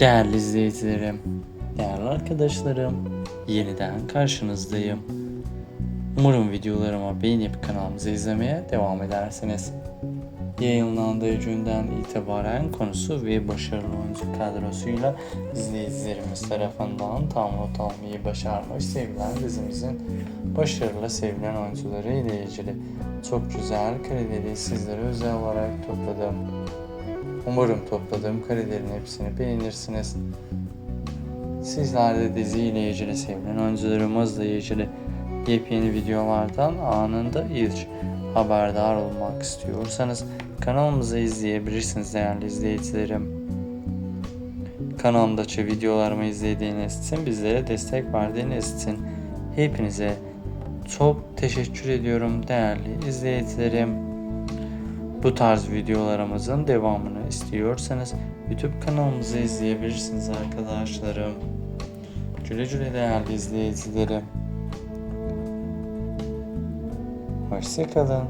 Değerli izleyicilerim, değerli arkadaşlarım, yeniden karşınızdayım. Umarım videolarıma beğenip kanalımızı izlemeye devam edersiniz. Yayınlandığı günden itibaren konusu ve başarılı oyuncu kadrosuyla izleyicilerimiz tarafından tam not almayı başarmış sevilen dizimizin başarılı sevilen oyuncuları ile ilgili çok güzel kareleri sizlere özel olarak topladım. Umarım topladığım karelerin hepsini beğenirsiniz. Sizler de dizi ile ilgili sevilen oyuncularımızla ilgili yepyeni videolardan anında ilk haberdar olmak istiyorsanız kanalımızı izleyebilirsiniz değerli izleyicilerim. Kanalımdaki videolarımı izlediğiniz için bizlere destek verdiğiniz için hepinize çok teşekkür ediyorum değerli izleyicilerim. Bu tarz videolarımızın devamını istiyorsanız YouTube kanalımızı izleyebilirsiniz arkadaşlarım. Güle güle değerli izleyicilerim. Hoşçakalın.